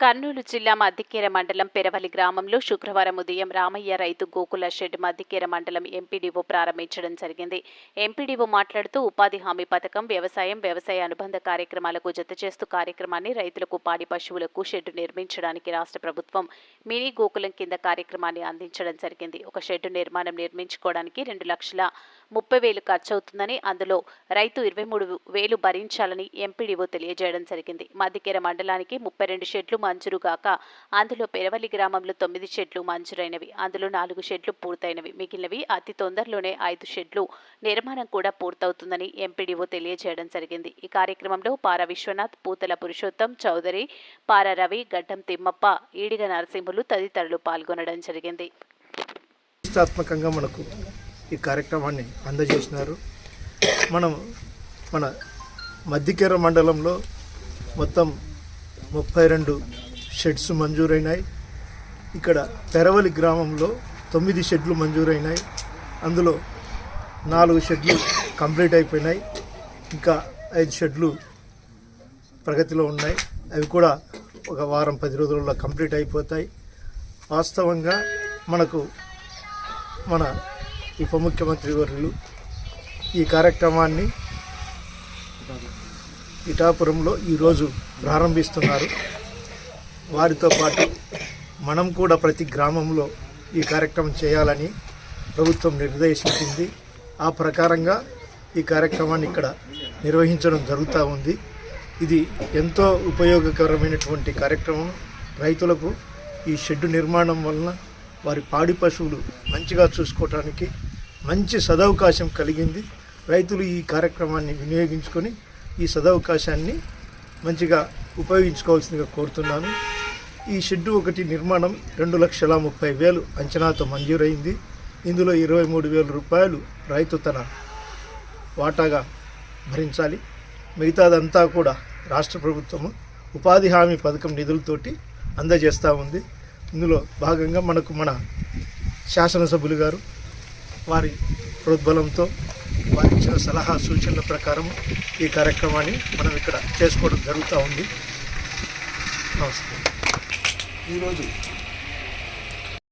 కర్నూలు జిల్లా మద్దికేర మండలం పెరవలి గ్రామంలో శుక్రవారం ఉదయం రామయ్య రైతు గోకుల షెడ్ మద్దికేర మండలం ఎంపీడీఓ ప్రారంభించడం జరిగింది. ఎంపీడీఓ మాట్లాడుతూ ఉపాధి హామీ పథకం వ్యవసాయం వ్యవసాయ అనుబంధ కార్యక్రమాలకు జత చేస్తూ కార్యక్రమాన్ని రైతులకు పాడి పశువులకు షెడ్డు నిర్మించడానికి రాష్ట్ర ప్రభుత్వం మినీ గోకులం కింద కార్యక్రమాన్ని అందించడం జరిగింది. ఒక షెడ్డు నిర్మాణం నిర్మించుకోవడానికి రెండు లక్షల ముప్పై వేలు ఖర్చవుతుందని అందులో రైతు ఇరవై మూడు వేలు భరించాలని ఎంపీడీఓ తెలియజేయడం జరిగింది. మద్దికేర మండలానికి ముప్పై రెండు షెడ్లు మంజూరుగాక అందులో పెరవలి గ్రామంలో తొమ్మిది షెడ్లు మంజూరైనవి. అందులో నాలుగు షెడ్లు పూర్తయినవి. మిగిలినవి అతి తొందరలోనే ఐదు షెడ్లు నిర్మాణం కూడా పూర్తవుతుందని ఎంపీడీఓ తెలియజేయడం జరిగింది. ఈ కార్యక్రమంలో పార విశ్వనాథ్ పూతల పురుషోత్తం చౌదరి పార రవి గడ్డం తిమ్మప్ప ఈడిగ నరసింహులు తదితరులు పాల్గొనడం జరిగింది. ప్రతిష్టాత్మకంగా మనకు ఈ కార్యక్రమాన్ని అందజేసినారు. మనం మన మధ్యకేర మండలంలో మొత్తం ముప్పై రెండు షెడ్స్ మంజూరైనాయి. ఇక్కడ పెరవలి గ్రామంలో తొమ్మిది షెడ్లు మంజూరైనాయి. అందులో నాలుగు షెడ్లు కంప్లీట్ అయిపోయినాయి. ఇంకా ఐదు షెడ్లు ప్రగతిలో ఉన్నాయి. అవి కూడా ఒక వారం పది రోజుల్లో కంప్లీట్ అయిపోతాయి. వాస్తవంగా మనకు మన ఉప ముఖ్యమంత్రి వర్యులు ఈ కార్యక్రమాన్ని ఇటాపురంలో ఈరోజు ప్రారంభిస్తున్నారు. వారితో పాటు మనం కూడా ప్రతి గ్రామంలో ఈ కార్యక్రమం చేయాలని ప్రభుత్వం నిర్దేశించింది. ఆ ప్రకారంగా ఈ కార్యక్రమాన్ని ఇక్కడ నిర్వహించడం జరుగుతూ ఉంది. ఇది ఎంతో ఉపయోగకరమైనటువంటి కార్యక్రమం. రైతులకు ఈ షెడ్డు నిర్మాణం వలన వారి పాడి పశువులు మంచిగా చూసుకోవటానికి మంచి సదవకాశం కలిగింది. రైతులు ఈ కార్యక్రమాన్ని వినియోగించుకొని ఈ సదవకాశాన్ని మంచిగా ఉపయోగించుకోవాల్సిందిగా కోరుతున్నాను. ఈ షెడ్డు ఒకటి నిర్మాణం రెండు లక్షల ముప్పై వేలు అంచనాతో మంజూరైంది. ఇందులో ఇరవై మూడు వేల రూపాయలు రైతు తన వాటాగా భరించాలి. మిగతాదంతా కూడా రాష్ట్ర ప్రభుత్వము ఉపాధి హామీ పథకం నిధులతోటి అందజేస్తూ ఉంది. ఇందులో భాగంగా మనకు మన శాసనసభ్యులు గారు వారి ప్రోద్బలంతో వారి ఇచ్చిన సలహా సూచనల ప్రకారం ఈ కార్యక్రమాన్ని మనం ఇక్కడ చేసుకోవడం జరుగుతూ ఉంది. నమస్తే. ఈరోజు